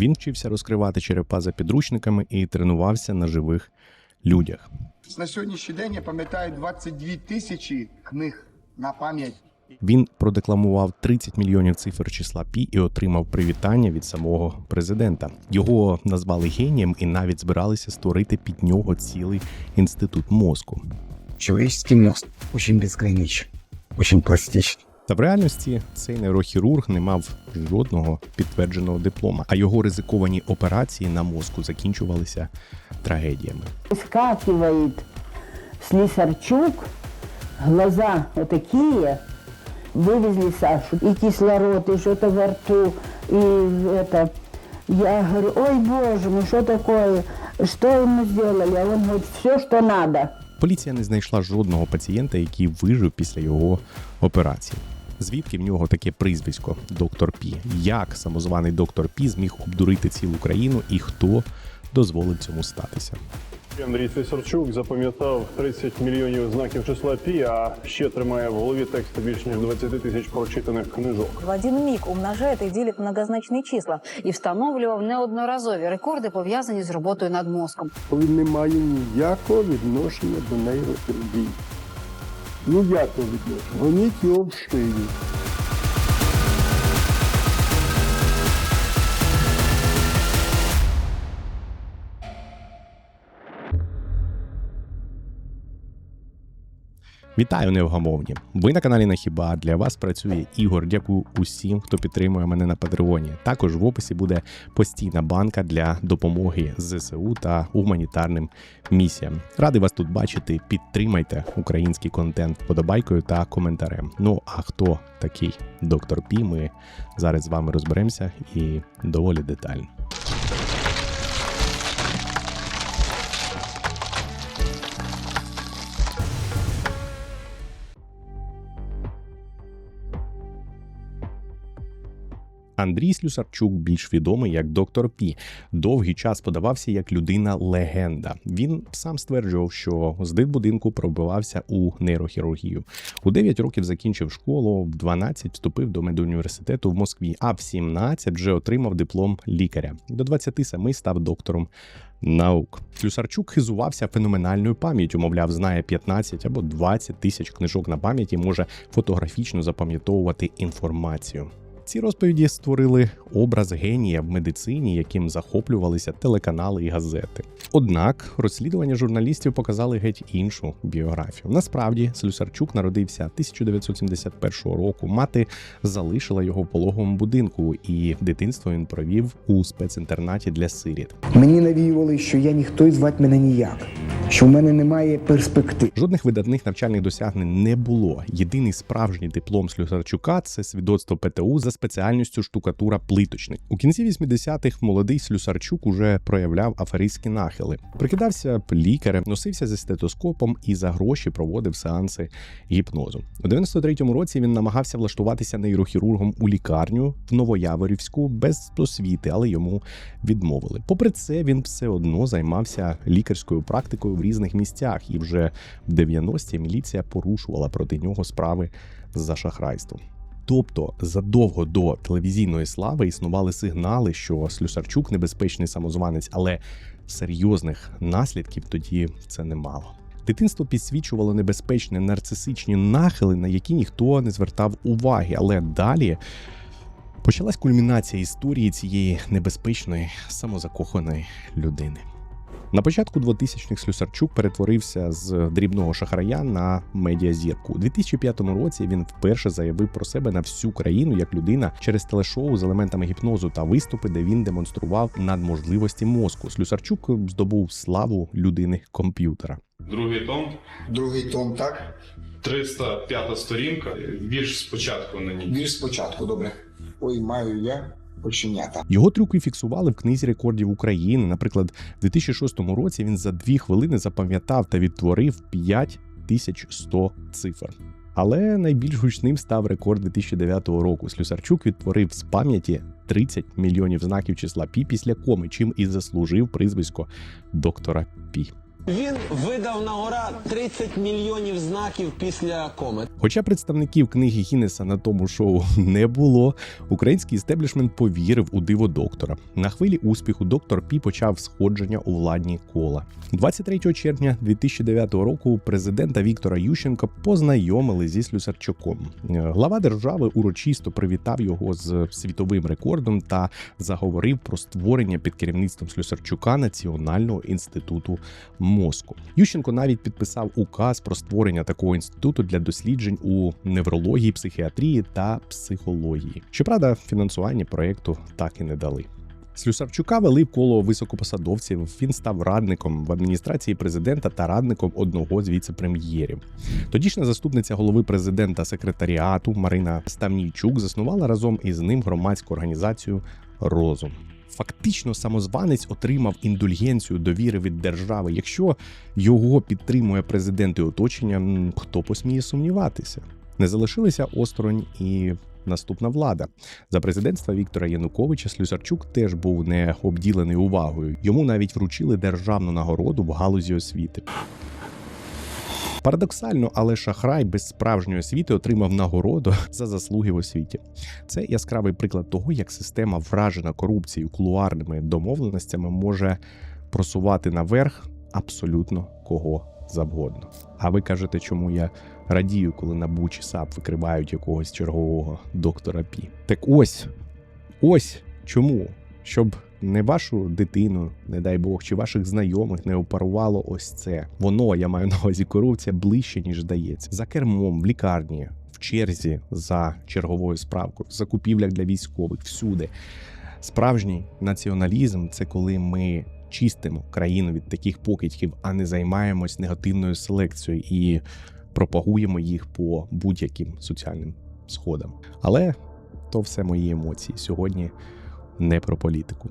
Він вчився розкривати черепа за підручниками і тренувався на живих людях. На сьогоднішній день я пам'ятаю 22 тисячі книг на пам'ять. Він продекламував 30 мільйонів цифр числа пі і отримав привітання від самого президента. Його назвали генієм і навіть збиралися створити під нього цілий інститут мозку. Человеческий мозг очень безграничен, очень пластичен. Та в реальності цей нейрохірург не мав жодного підтвердженого диплома, а його ризиковані операції на мозку закінчувалися трагедіями. Скакивает Слесарчук, глаза вот такие, вывезли Сашу, и кислород, и что-то во рту, и это. Я говорю, ой, боже мой, что такое, что ему сделали? А он говорит, все, что надо. Поліція не знайшла жодного пацієнта, який вижив після його операції. Звідки в нього таке прізвисько доктор Пі? Як самозваний доктор Пі зміг обдурити цілу країну і хто дозволив цьому статися? Андрій Слісарчук запам'ятав 30 мільйонів знаків числа пі, а ще тримає в голові тексти більш ніж 20 тисяч прочитаних книжок. В один миг умножает і ділить многозначні числа і встановлював неодноразові рекорди, пов'язані з роботою над мозком. Він не має ніякого відношення до нейрохірургії. Ніякого відношення. Гоніть його в. Вітаю, невгамовні! Ви на каналі Нахіба. Для вас працює Ігор. Дякую усім, хто підтримує мене на Патреоні. Також в описі буде постійна банка для допомоги ЗСУ та гуманітарним місіям. Радий вас тут бачити. Підтримайте український контент вподобайкою та коментарем. Ну а хто такий доктор Пі? Ми зараз з вами розберемося і доволі детально. Андрій Слюсарчук, більш відомий як доктор Пі, довгий час подавався як людина-легенда. Він сам стверджував, що з дитбудинку пробивався у нейрохірургію. У 9 років закінчив школу, в 12 вступив до медуніверситету в Москві, а в 17 вже отримав диплом лікаря. До 27 став доктором. Наук Слюсарчук хизувався феноменальною пам'яттю, мовляв, знає 15 або 20 тисяч книжок на пам'яті, може фотографічно запам'ятовувати інформацію. Ці розповіді створили образ генія в медицині, яким захоплювалися телеканали і газети. Однак розслідування журналістів показали геть іншу біографію. Насправді, Слюсарчук народився 1971 року. Мати залишила його в пологовому будинку, і дитинство він провів у спецінтернаті для сиріт. Мені навіювали, що я ніхто і звати мене ніяк, що в мене немає перспектив. Жодних видатних навчальних досягнень не було. Єдиний справжній диплом Слюсарчука це свідоцтво ПТУ за спеціальністю штукатура плиточник. У кінці 80-х молодий Слюсарчук уже проявляв аферистські нахили. Прикидався лікарем, носився зі стетоскопом і за гроші проводив сеанси гіпнозу. У 93-му році він намагався влаштуватися нейрохірургом у лікарню в Новояворівську без освіти, але йому відмовили. Попри це, він все одно займався лікарською практикою в різних місцях, і вже в 90-ті міліція порушувала проти нього справи за шахрайство. Тобто задовго до телевізійної слави існували сигнали, що Слюсарчук небезпечний самозванець, але серйозних наслідків тоді це не мало. Дитинство підсвічувало небезпечні нарцисичні нахили, на які ніхто не звертав уваги, але далі почалась кульмінація історії цієї небезпечної самозакоханої людини. На початку 2000-х Слюсарчук перетворився з дрібного шахрая на медіазірку. У 2005 році він вперше заявив про себе на всю країну як людина через телешоу з елементами гіпнозу та виступи, де він демонстрував надможливості мозку. Слюсарчук здобув славу людини комп'ютера. Другий том, Другий том, так? 305 сторінка. Вірш спочатку на ній. Вірш спочатку, добре. Ой, маю я починята. Його трюки фіксували в книзі рекордів України. Наприклад, в 2006 році він за дві хвилини запам'ятав та відтворив 5100 цифр. Але найбільш гучним став рекорд 2009 року. Слюсарчук відтворив з пам'яті 30 мільйонів знаків числа пі після коми, чим і заслужив прізвисько доктора Пі. Він видав на гора 30 мільйонів знаків після коми. Хоча представників книги Гіннеса на тому шоу не було, український істеблішмент повірив у диво доктора. На хвилі успіху доктор Пі почав сходження у владні кола. 23 червня 2009 року президента Віктора Ющенка познайомили зі Слюсарчуком. Глава держави урочисто привітав його з світовим рекордом та заговорив про створення під керівництвом Слюсарчука Національного інституту мозку. Ющенко навіть підписав указ про створення такого інституту для досліджень у неврології, психіатрії та психології. Щоправда, фінансування проекту так і не дали. Слюсарчука вели коло високопосадовців. Він став радником в адміністрації президента та радником одного з віце-прем'єрів. Тодішня заступниця голови президента секретаріату Марина Ставнійчук заснувала разом із ним громадську організацію Розум. Фактично, самозванець отримав індульгенцію довіри від держави. Якщо його підтримує президент і оточення, хто посміє сумніватися? Не залишилися осторонь і наступна влада. За президентства Віктора Януковича Слюсарчук теж був не обділений увагою. Йому навіть вручили державну нагороду в галузі освіти. Парадоксально, але шахрай без справжньої освіти отримав нагороду за заслуги в освіті. Це яскравий приклад того, як система, вражена корупцією, кулуарними домовленостями, може просувати наверх абсолютно кого завгодно. А ви кажете, чому я радію, коли на чи САП викривають якогось чергового доктора Пі? Так ось, ось чому, щоб не вашу дитину, не дай Бог, чи ваших знайомих не опарувало ось це. Воно, я маю на увазі корупція, ближче, ніж здається. За кермом, в лікарні, в черзі за черговою справкою, в закупівлях для військових, всюди. Справжній націоналізм це коли ми чистимо країну від таких покидьків, а не займаємось негативною селекцією і пропагуємо їх по будь-яким соціальним сходам. Але то все мої емоції сьогодні не про політику.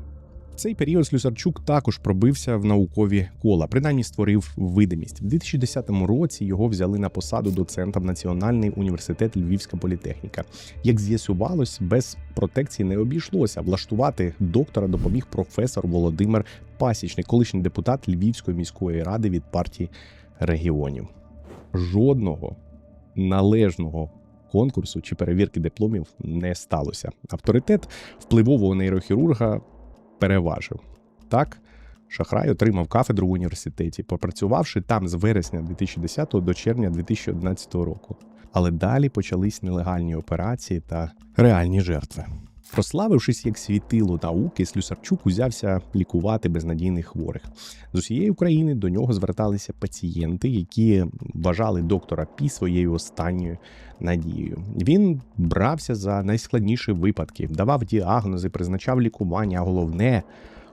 Цей період Слюсарчук також пробився в наукові кола, принаймні створив видимість. В 2010 році його взяли на посаду доцента в Національний університет Львівська політехніка. Як з'ясувалось, без протекції не обійшлося. Влаштувати доктора допоміг професор Володимир Пасічник, колишній депутат Львівської міської ради від партії регіонів. Жодного належного конкурсу чи перевірки дипломів не сталося. Авторитет впливового нейрохірурга переважив. Так, Шахрай отримав кафедру в університеті, попрацювавши там з вересня 2010 до червня 2011 року. Але далі почались нелегальні операції та реальні жертви. Прославившись як світило науки, Слюсарчук узявся лікувати безнадійних хворих. З усієї України до нього зверталися пацієнти, які вважали доктора Пі своєю останньою надією. Він брався за найскладніші випадки, давав діагнози, призначав лікування, а головне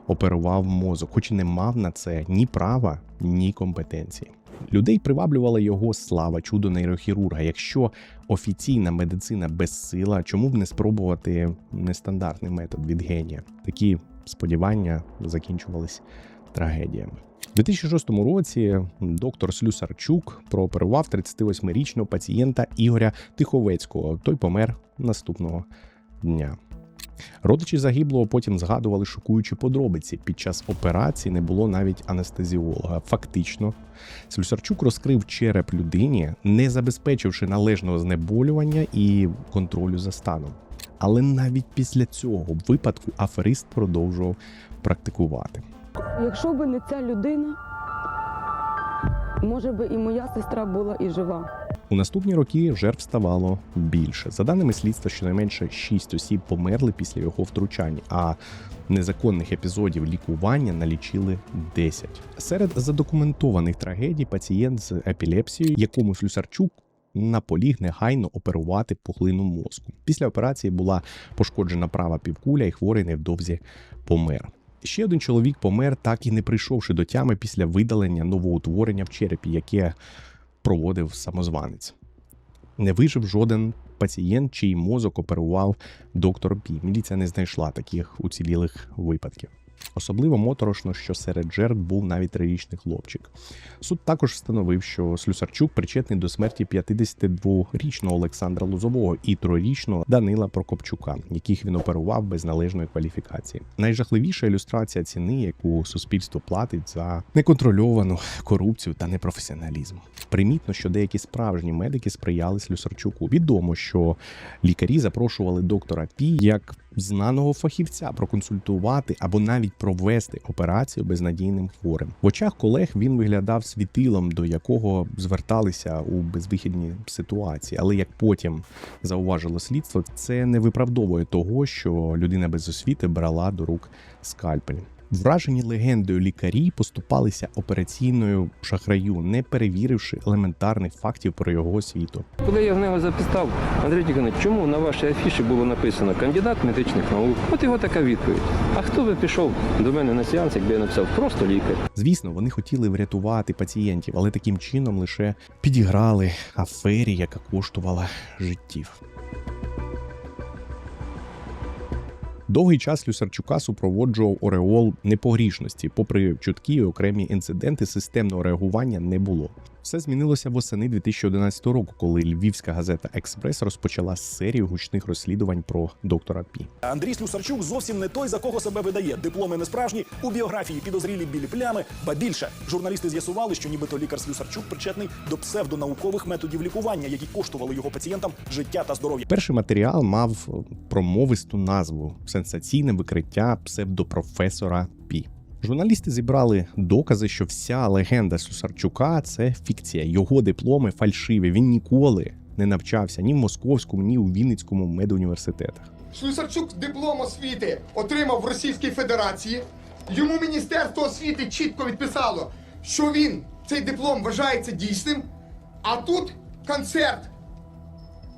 оперував мозок, хоч і не мав на це ні права, ні компетенції. Людей приваблювала його слава, чудо нейрохірурга. Якщо офіційна медицина безсила, чому б не спробувати нестандартний метод від генія? Такі сподівання закінчувались трагедіями. У 2006 році доктор Слюсарчук прооперував 38-річного пацієнта Ігоря Тиховецького. Той помер наступного дня. Родичі загиблого потім згадували шокуючі подробиці. Під час операції не було навіть анестезіолога. Фактично, Слюсарчук розкрив череп людині, не забезпечивши належного знеболювання і контролю за станом. Але навіть після цього випадку аферист продовжував практикувати. Якщо б не ця людина, може би і моя сестра була і жива. У наступні роки жертв ставало більше. За даними слідства, щонайменше 6 осіб померли після його втручань, а незаконних епізодів лікування налічили 10. Серед задокументованих трагедій пацієнт з епілепсією, якому Слюсарчук наполіг негайно оперувати пухлину мозку. Після операції була пошкоджена права півкуля, і хворий невдовзі помер. Ще один чоловік помер, так і не прийшовши до тями після видалення новоутворення в черепі, яке проводив самозванець. Не вижив жоден пацієнт, чий мозок оперував доктор Пі. Міліція не знайшла таких уцілілих випадків. Особливо моторошно, що серед жертв був навіть трирічний хлопчик. Суд також встановив, що Слюсарчук причетний до смерті 52-річного Олександра Лозового і 3-річного Данила Прокопчука, яких він оперував без належної кваліфікації. Найжахливіша ілюстрація ціни, яку суспільство платить за неконтрольовану корупцію та непрофесіоналізм. Примітно, що деякі справжні медики сприяли Слюсарчуку. Відомо, що лікарі запрошували доктора Пі як знаного фахівця проконсультувати або навіть провести операцію безнадійним хворим. В очах колег він виглядав світилом, до якого зверталися у безвихідній ситуації. Але як потім зауважило слідство, це не виправдовує того, що людина без освіти брала до рук скальпель. Вражені легендою лікарі поступалися операційною шахраю, не перевіривши елементарних фактів про його освіту. Коли я в нього запитав, Андрій Тихонович, чому на вашій афіші було написано кандидат медичних наук? От його така відповідь. А хто би пішов до мене на сеанс, якби я написав просто лікар? Звісно, вони хотіли врятувати пацієнтів, але таким чином лише підіграли афері, яка коштувала життів. Довгий час Люсарчука супроводжував Ореол непогрішності. Попри чуткі і окремі інциденти, системного реагування не було. Все змінилося восени 2011 року, коли львівська газета Експрес розпочала серію гучних розслідувань про доктора Пі. Андрій Слюсарчук зовсім не той, за кого себе видає. Дипломи не справжні, у біографії підозрілі білі плями. Ба більше журналісти з'ясували, що нібито лікар Слюсарчук причетний до псевдонаукових методів лікування, які коштували його пацієнтам життя та здоров'я. Перший матеріал мав промовисту назву сенсаційне викриття псевдопрофесора Пі. Журналісти зібрали докази, що вся легенда Сусарчука це фікція. Його дипломи фальшиві. Він ніколи не навчався ні в Московському, ні у Вінницькому медуніверситетах. Слюсарчук диплом освіти отримав в Російській Федерації. Йому Міністерство освіти чітко відписало, що він цей диплом вважається дійсним. А тут концерт.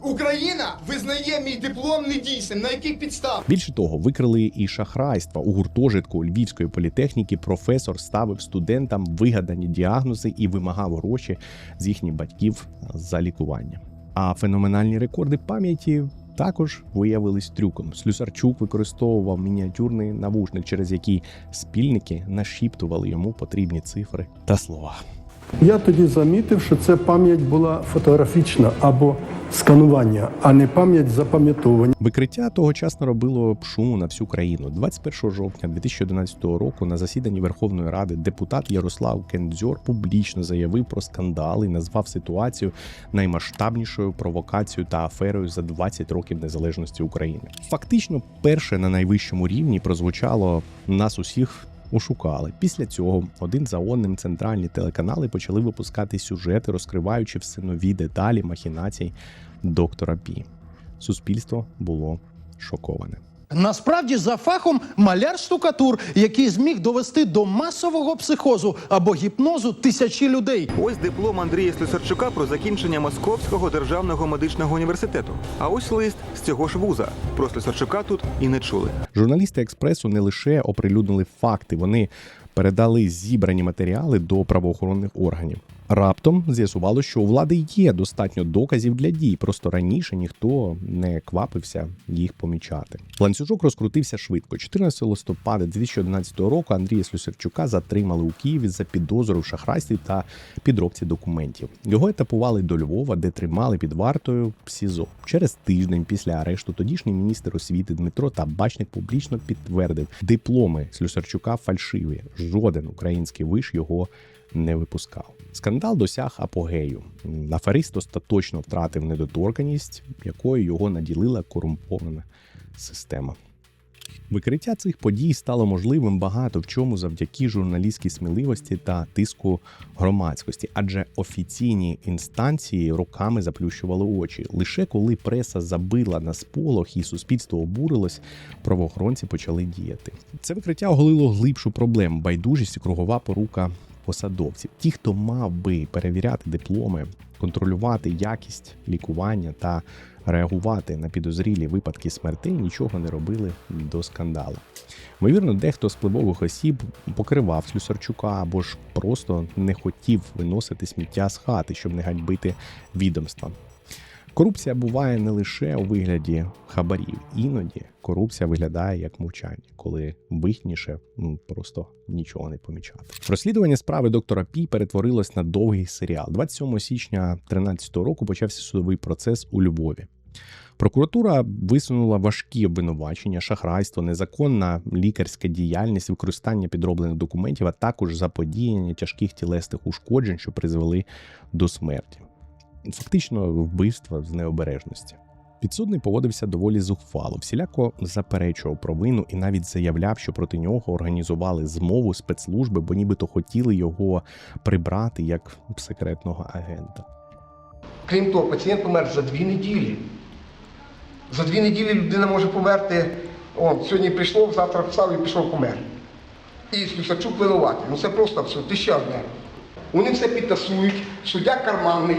Україна визнає мій диплом недійсним. На яких підставах? Більше того, викрили і шахрайства у гуртожитку Львівської політехніки. Професор ставив студентам вигадані діагнози і вимагав гроші з їхніх батьків за лікування. А феноменальні рекорди пам'яті також виявились трюком. Слюсарчук використовував мініатюрний навушник, через який спільники нашіптували йому потрібні цифри та слова. Я тоді замітив, що це пам'ять була фотографічна або сканування, а не пам'ять запам'ятовування. Викриття тогочасно робило шуму на всю країну. 21 жовтня 2011 року на засіданні Верховної Ради депутат Ярослав Кендзьор публічно заявив про скандал і назвав ситуацію наймасштабнішою провокацією та аферою за 20 років незалежності України. Фактично, перше на найвищому рівні прозвучало нас усіх. Ошукали після цього один за одним центральні телеканали почали випускати сюжети, розкриваючи все нові деталі махінацій доктора Пі. Суспільство було шоковане. Насправді за фахом маляр-штукатур, який зміг довести до масового психозу або гіпнозу тисячі людей. Ось диплом Андрія Слюсарчука про закінчення Московського державного медичного університету. А ось лист з цього ж вуза. Про Слюсарчука тут і не чули. Журналісти експресу не лише оприлюднили факти, вони передали зібрані матеріали до правоохоронних органів. Раптом з'ясувало, що у влади є достатньо доказів для дій, просто раніше ніхто не квапився їх помічати. Ланцюжок розкрутився швидко. 14 листопада 2011 року Андрія Слюсарчука затримали у Києві за підозрою в шахрайстві та підробці документів. Його етапували до Львова, де тримали під вартою СІЗО. Через тиждень після арешту тодішній міністр освіти Дмитро Табачник публічно підтвердив, дипломи Слюсарчука фальшиві. Жоден український виш його не випускав. Скандал досяг апогею. Аферист остаточно втратив недоторканість, якою його наділила корумпована система. Викриття цих подій стало можливим багато в чому завдяки журналістській сміливості та тиску громадськості, адже офіційні інстанції роками заплющували очі. Лише коли преса забила на сполох і суспільство обурилось, правоохоронці почали діяти. Це викриття оголило глибшу проблему байдужість і кругова порука посадовців. Ті, хто мав би перевіряти дипломи, контролювати якість лікування та реагувати на підозрілі випадки смертей, нічого не робили до скандалу. Ймовірно, дехто з впливових осіб покривав Слюсарчука або ж просто не хотів виносити сміття з хати, щоб не ганьбити відомства. Корупція буває не лише у вигляді хабарів. Іноді корупція виглядає як мовчання, коли вигідніше ну, просто нічого не помічати. Розслідування справи доктора Пі перетворилось на довгий серіал. 27 січня 2013 року почався судовий процес у Львові. Прокуратура висунула важкі обвинувачення, шахрайство, незаконна лікарська діяльність, використання підроблених документів, а також заподіяння тяжких тілесних ушкоджень, що призвели до смерті. Фактично вбивство з необережності. Підсудний поводився доволі зухвало, всіляко заперечував провину і навіть заявляв, що проти нього організували змову спецслужби, бо нібито хотіли його прибрати як секретного агента. Крім того, пацієнт помер за дві неділі. За дві неділі людина може померти. О, сьогодні прийшло, завтра встав і пішов помер. І Слюсарчук винуватий. Ну це просто абсурд. І ще одне. Вони все підтасують. Суддя карманний,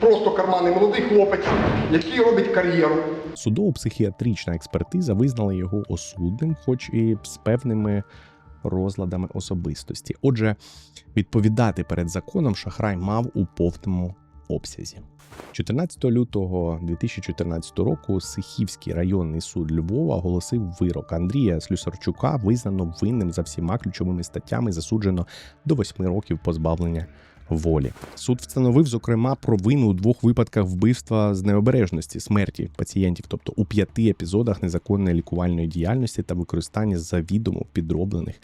просто карманний молодий хлопець, який робить кар'єру. Судово-психіатрична експертиза визнала його осудним, хоч і з певними розладами особистості. Отже, відповідати перед законом шахрай мав у повному обсязі. 14 лютого 2014 року Сихівський районний суд Львова оголосив вирок Андрія Слюсарчука визнано винним за всіма ключовими статтями, засуджено до 8 років позбавлення волі. Суд встановив зокрема провину у двох випадках вбивства з необережності смерті пацієнтів, тобто у п'яти епізодах незаконної лікувальної діяльності та використання завідомо підроблених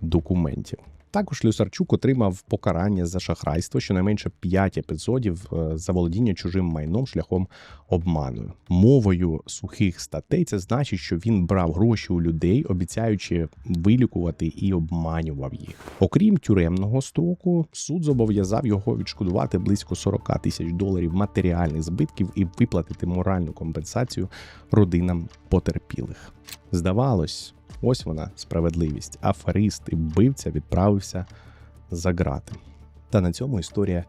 документів. Також Люсарчук отримав покарання за шахрайство, щонайменше 5 епізодів е, за володіння чужим майном шляхом обману. Мовою сухих статей це значить, що він брав гроші у людей, обіцяючи вилікувати і обманював їх. Окрім тюремного строку, суд зобов'язав його відшкодувати близько 40 тисяч доларів матеріальних збитків і виплатити моральну компенсацію родинам потерпілих. Здавалось. Ось вона справедливість. Аферист і вбивця відправився за грати. Та на цьому історія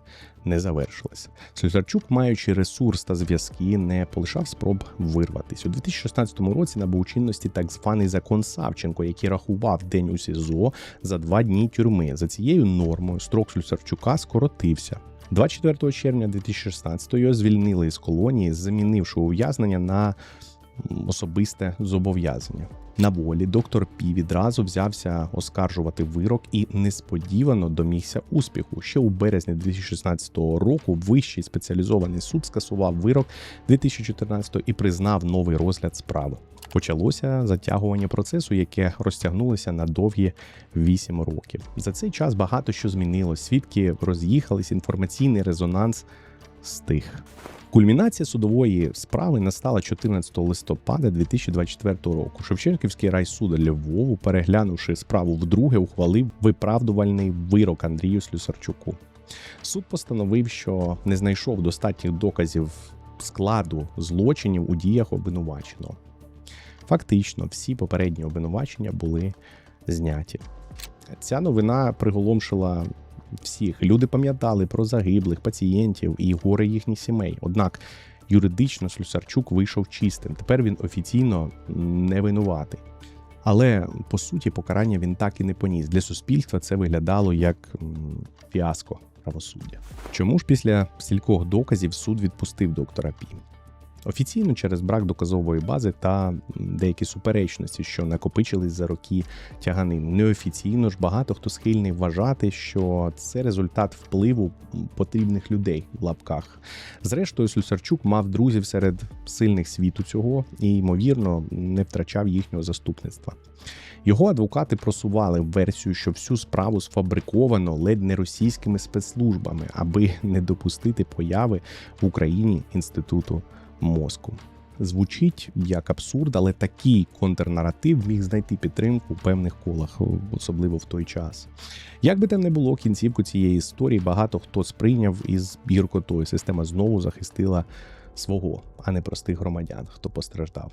не завершилась. Слюсарчук, маючи ресурс та зв'язки, не полишав спроб вирватися. У 2016 році набув чинності так званий закон Савченко, який рахував день у СІЗО за два дні тюрми. За цією нормою строк Слюсарчука скоротився. 24 червня 2016 його звільнили із колонії, замінивши ув'язнення на особисте зобов'язання. На волі доктор Пі відразу взявся оскаржувати вирок і несподівано домігся успіху. Ще у березні 2016 року вищий спеціалізований суд скасував вирок 2014 і признав новий розгляд справи. Почалося затягування процесу, яке розтягнулося на довгі 8 років. За цей час багато що змінилось. Свідки роз'їхались, інформаційний резонанс стих. Кульмінація судової справи настала 14 листопада 2024 року. Шевченківський райсуд Львову, переглянувши справу вдруге, ухвалив виправдувальний вирок Андрію Слюсарчуку. Суд постановив, що не знайшов достатніх доказів складу злочинів у діях обвинуваченого. Фактично, всі попередні обвинувачення були зняті. Ця новина приголомшила всіх. Люди пам'ятали про загиблих пацієнтів і горе їхніх сімей. Однак юридично Слюсарчук вийшов чистим. Тепер він офіційно не винуватий. Але по суті покарання він так і не поніс. Для суспільства це виглядало як фіаско правосуддя. Чому ж після стількох доказів суд відпустив доктора Пі? Офіційно через брак доказової бази та деякі суперечності, що накопичились за роки тяганину. Неофіційно ж багато хто схильний вважати, що це результат впливу потрібних людей в лапках. Зрештою, Слюсарчук мав друзів серед сильних світу цього і, ймовірно, не втрачав їхнього заступництва. Його адвокати просували версію, що всю справу сфабриковано ледь не російськими спецслужбами, аби не допустити появи в Україні інституту мозку. Звучить як абсурд, але такий контрнаратив міг знайти підтримку у певних колах, особливо в той час. Як би там не було, кінцівку цієї історії багато хто сприйняв із гіркотою. Система знову захистила свого, а не простих громадян, хто постраждав.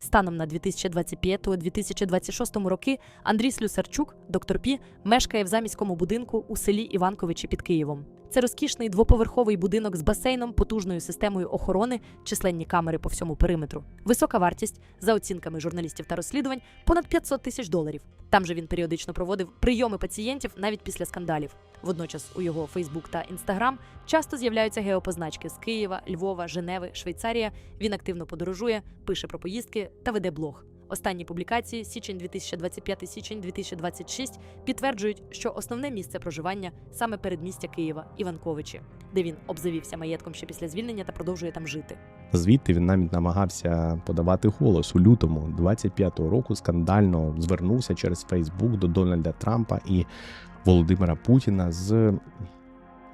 Станом на 2025-2026 роки Андрій Слюсарчук, доктор Пі, мешкає в заміському будинку у селі Іванковичі під Києвом. Це розкішний двоповерховий будинок з басейном, потужною системою охорони, численні камери по всьому периметру. Висока вартість, за оцінками журналістів та розслідувань, понад 500 тисяч доларів. Там же він періодично проводив прийоми пацієнтів навіть після скандалів. Водночас у його Фейсбук та Інстаграм часто з'являються геопозначки з Києва, Львова, Женеви, Швейцарія. Він активно подорожує, пише про поїздки та веде блог. Останні публікації січень 2025 січень 2026 підтверджують, що основне місце проживання саме передмістя Києва Іванковичі, де він обзавівся маєтком ще після звільнення та продовжує там жити. Звідти він навіть намагався подавати голос у лютому 25-го року. Скандально звернувся через Фейсбук до Дональда Трампа і Володимира Путіна з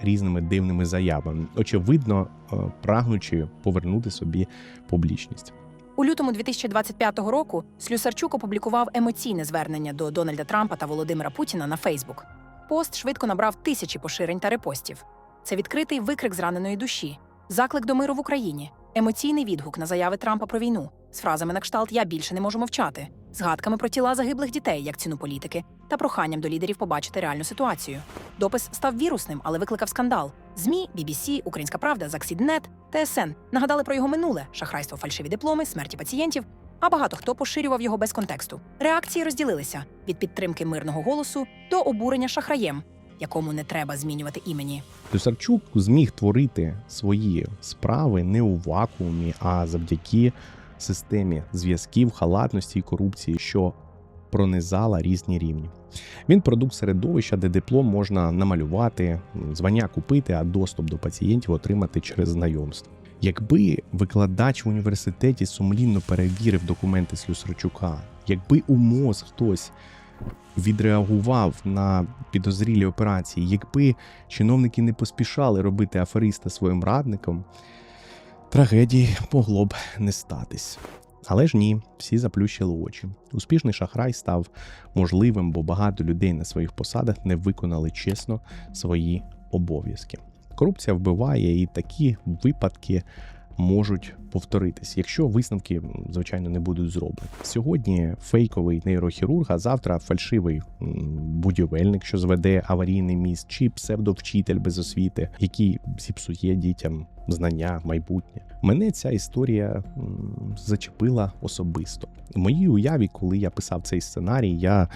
різними дивними заявами, очевидно, е, прагнучи повернути собі публічність. У лютому 2025 року Слюсарчук опублікував емоційне звернення до Дональда Трампа та Володимира Путіна на Фейсбук. Пост швидко набрав тисячі поширень та репостів. Це відкритий викрик зраненої душі, заклик до миру в Україні, емоційний відгук на заяви Трампа про війну з фразами на кшталт Я більше не можу мовчати, згадками про тіла загиблих дітей як ціну політики та проханням до лідерів побачити реальну ситуацію. Допис став вірусним, але викликав скандал. ЗМІ, BBC, Українська Правда, Заксіднет, ТСН нагадали про його минуле шахрайство, фальшиві дипломи, смерті пацієнтів. А багато хто поширював його без контексту. Реакції розділилися від підтримки мирного голосу до обурення шахраєм, якому не треба змінювати імені. Люсарчук зміг творити свої справи не у вакуумі, а завдяки системі зв'язків, халатності і корупції, що пронизала різні рівні. Він продукт середовища, де диплом можна намалювати, звання купити, а доступ до пацієнтів отримати через знайомство. Якби викладач в університеті сумлінно перевірив документи Слюсарчука, якби у МОЗ хтось відреагував на підозрілі операції, якби чиновники не поспішали робити афериста своїм радником, трагедії могло б не статись. Але ж ні, всі заплющили очі. Успішний шахрай став можливим, бо багато людей на своїх посадах не виконали чесно свої обов'язки. Корупція вбиває, і такі випадки можуть повторитись, якщо висновки, звичайно, не будуть зроблені. Сьогодні фейковий нейрохірург, а завтра фальшивий будівельник, що зведе аварійний міст, чи псевдовчитель без освіти, який зіпсує дітям знання, майбутнє. Мене ця історія зачепила особисто. В моїй уяві, коли я писав цей сценарій, я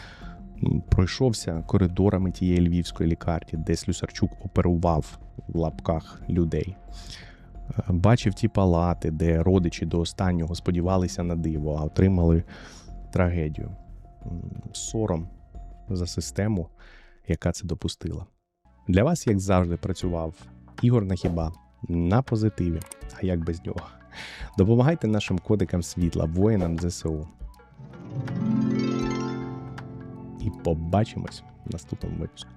пройшовся коридорами тієї львівської лікарні, де Слюсарчук оперував в лапках людей. Бачив ті палати, де родичі до останнього сподівалися на диво, а отримали трагедію. Сором за систему, яка це допустила. Для вас, як завжди, працював Ігор Нахіба на позитиві. А як без нього? Допомагайте нашим кодикам світла, воїнам ЗСУ. І побачимось в наступному випуску.